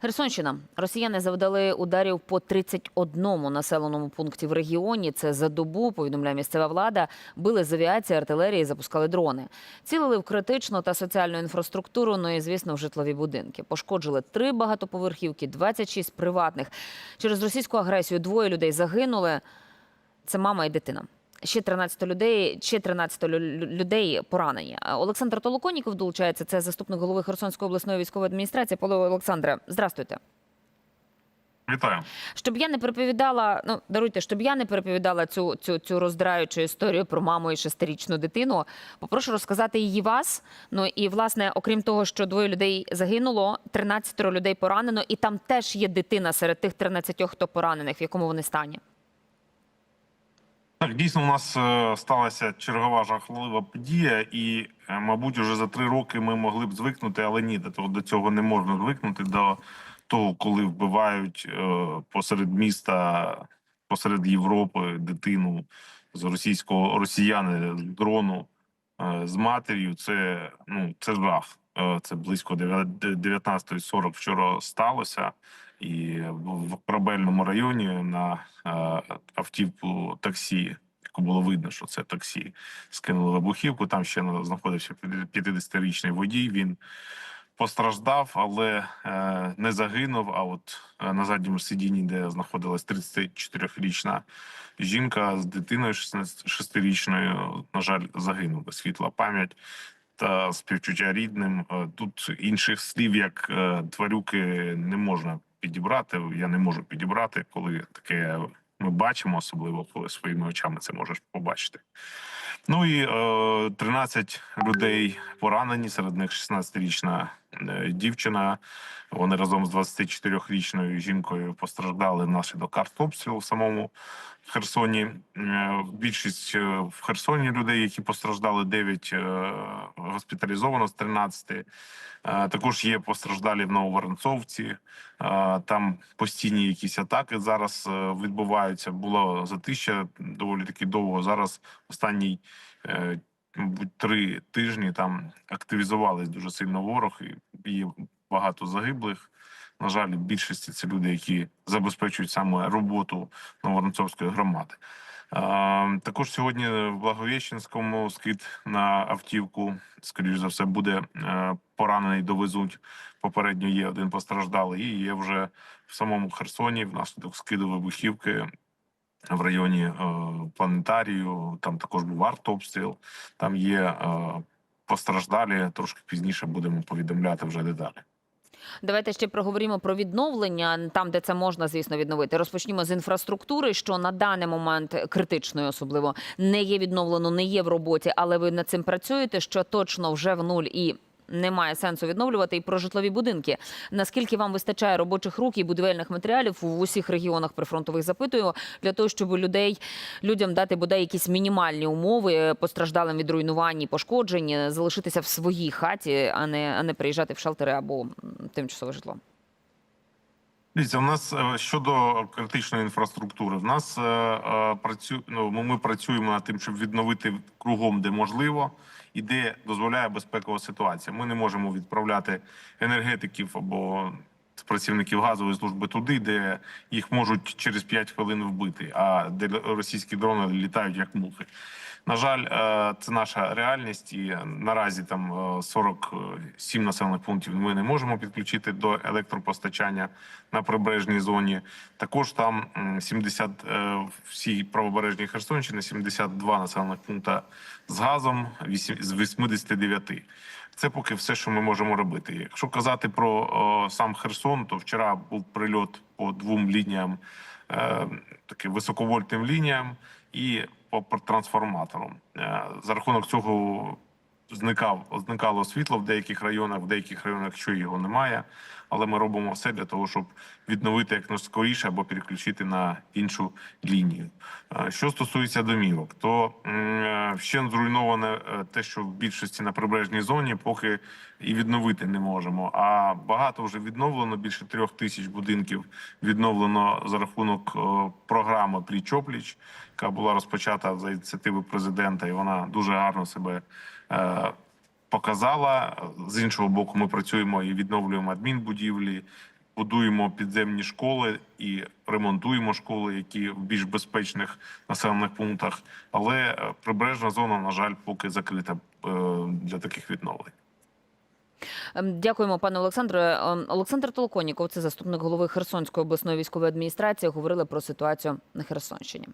Херсонщина. Росіяни завдали ударів по 31 населеному пункті в регіоні. Це за добу, повідомляє місцева влада. Били з авіації, артилерії, запускали дрони. Цілили в критичну та соціальну інфраструктуру, ну і, звісно, в житлові будинки. Пошкоджили три багатоповерхівки, 26 приватних. Через російську агресію двоє людей загинули. Це мама і дитина. Ще 13 людей, ще 13 лю- лю- людей поранені. Олександр Толоконіков долучається. Це заступник голови Херсонської обласної військової адміністрації. Пане Олександре, здрастуйте. Вітаю. Щоб я не переповідала, ну даруйте, щоб я не переповідала цю, цю, цю роздраючу історію про маму і шестирічну дитину. Попрошу розказати її вас. Ну і власне, окрім того, що двоє людей загинуло, 13 людей поранено, і там теж є дитина серед тих 13, хто поранених, в якому вони стані. Так, дійсно, у нас е, сталася чергова жахлива подія, і, е, мабуть, уже за три роки ми могли б звикнути, але ні, до цього не можна звикнути. До того, коли вбивають е, посеред міста, посеред Європи дитину з російського росіяни з дрону з матір'ю. Це ну це жах. Це близько 19.40 вчора сталося. І в корабельному районі на е, автівку таксі, яку було видно, що це таксі, скинули вибухівку. Там ще на- знаходився 50-річний водій. Він постраждав, але е, не загинув. А от е, на задньому сидінні, де знаходилась 34-річна жінка з дитиною 16-річною, на жаль, загинула. Світла пам'ять та співчуття рідним. Тут інших слів, як тварюки, не можна підібрати. Я не можу підібрати, коли таке ми бачимо, особливо коли своїми очами це можеш побачити. Ну і е, 13 людей поранені, серед них 16-річна е, дівчина. Вони разом з 24-річною жінкою постраждали внаслідок артобстрілу в самому Херсоні. Е, Більшість е, в Херсоні людей, які постраждали, 9 е, госпіталізовано з 13. Е, Також є постраждалі в Нововоронцовці. Е, Там постійні якісь атаки зараз е, відбуваються. Було затища доволі таки довго. Зараз останній е, мабуть, три тижні там активізувались дуже сильно ворог, і є багато загиблих. На жаль, більшості це люди, які забезпечують саме роботу Новоронцовської громади. Також сьогодні в Благовіщенському скид на автівку, скоріш за все, буде е, поранений, довезуть. Попередньо є один постраждалий, і є вже в самому Херсоні внаслідок скиду вибухівки в районі е, планетарію. Там також був артобстріл. Там є е, постраждалі. Трошки пізніше будемо повідомляти вже деталі. Давайте ще проговоримо про відновлення там, де це можна, звісно, відновити. Розпочнімо з інфраструктури, що на даний момент критичною, особливо не є відновлено, не є в роботі, але ви над цим працюєте, що точно вже в нуль і. Немає сенсу відновлювати і про житлові будинки. Наскільки вам вистачає робочих рук і будівельних матеріалів в усіх регіонах прифронтових запитую для того, щоб людей людям дати бодай якісь мінімальні умови е, постраждалим від руйнувань і пошкоджень, е, залишитися в своїй хаті, а не а не приїжджати в шелтери або тимчасове житло. Дивіться, у нас е, щодо критичної інфраструктури, в нас е, е, працю... ну, ми ми працюємо над тим, щоб відновити кругом, де можливо, і де дозволяє безпекова ситуація. Ми не можемо відправляти енергетиків або працівників газової служби туди, де їх можуть через 5 хвилин вбити, а де російські дрони літають як мухи. На жаль, е, це наша реальність, і наразі там е, 47 населених пунктів ми не можемо підключити до електропостачання на прибережній зоні. Також там м, 70 е, всі правобережні Херсонщини, 72 населених пункта з газом, з 89. Це поки все, що ми можемо робити. Якщо казати про сам Херсон, то вчора був прильот по двом лініям, е, таким високовольтним лініям і по трансформатору. Е, за рахунок цього зникав зникало світло в деяких районах, в деяких районах, що його немає. Але ми робимо все для того, щоб відновити як скоріше або переключити на іншу лінію. Е, Що стосується домівок, то е, ще зруйноване е, те, що в більшості на прибережній зоні, поки і відновити не можемо. А багато вже відновлено. Більше трьох тисяч будинків відновлено за рахунок програми Пліч-опліч, яка була розпочата за ініціативи президента, і вона дуже гарно себе. Показала з іншого боку, ми працюємо і відновлюємо адмінбудівлі, будуємо підземні школи і ремонтуємо школи, які в більш безпечних населених пунктах. Але е, прибережна зона, на жаль, поки закрита е, для таких відновлень. Ем, Дякуємо, пане Олександре. Ем, Олександр Толоконіков, це заступник голови Херсонської обласної військової адміністрації, говорили про ситуацію на Херсонщині.